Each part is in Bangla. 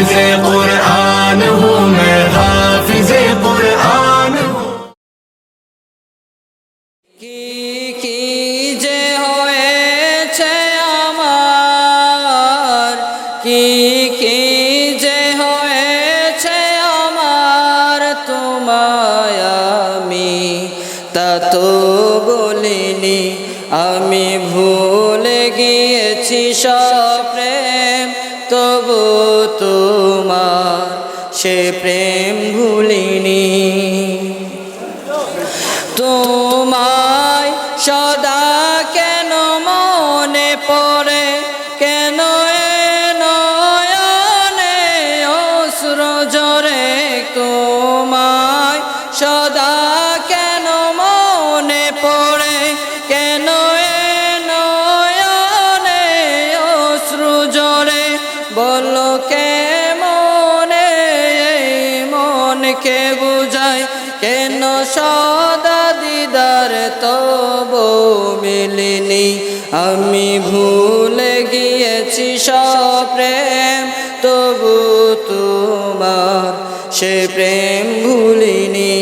हाफिज कुरान हूँ मैं हाफिज कुरान की যে হয়েছে আমার? তোমায় আমি তা তো বলিনি। আমি ভুলে গিয়েছি স্বপ্নে। তবু তোমার সে প্রেম ভুলিনি। তোমায় সদা কে মনে মনকে বুঝায়, কেন সদা দিদার তব মিলিনি? আমি ভুলে গিয়েছি সব প্রেম, তবু তোমার সে প্রেম ভুলিনি।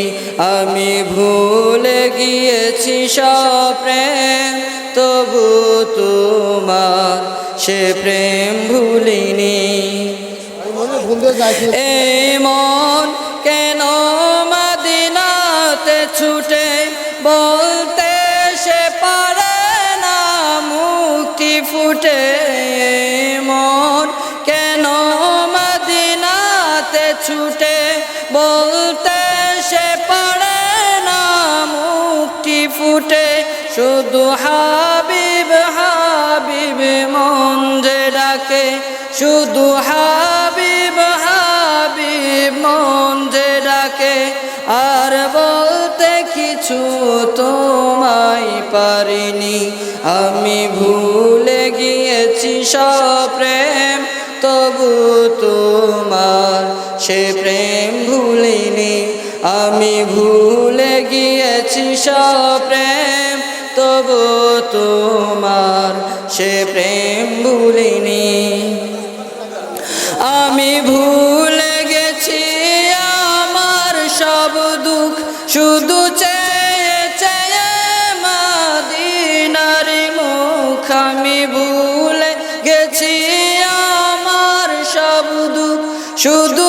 আমি ভুলে গিয়েছি সব প্রেম, তবু তোমার সে প্রেম ভুলিনি। এই মন কেন মাদিনাতে ছুটে বলতে সে পারে না মুক্তি ফুটে? মন কেন মাদিনাতে ছুটে বলতে সে পারে না মুক্তি ফুটে? শুধু হাবিব হাবিব মন যে ডাকে, শুধু হাবিব আর বলতে কিছু তোমায় পারিনি। আমি ভুলে গিয়েছি প্রেম, তবু তোমার সে প্রেম ভুলিনি। আমি ভুলে গিয়েছি প্রেম, তবু তোমার সে প্রেম ভুলিনি। শুধু চেয়ে চেয়ে মাদিনার মুখ আমি ভুলে গেছি আমার সব শুধু শুধু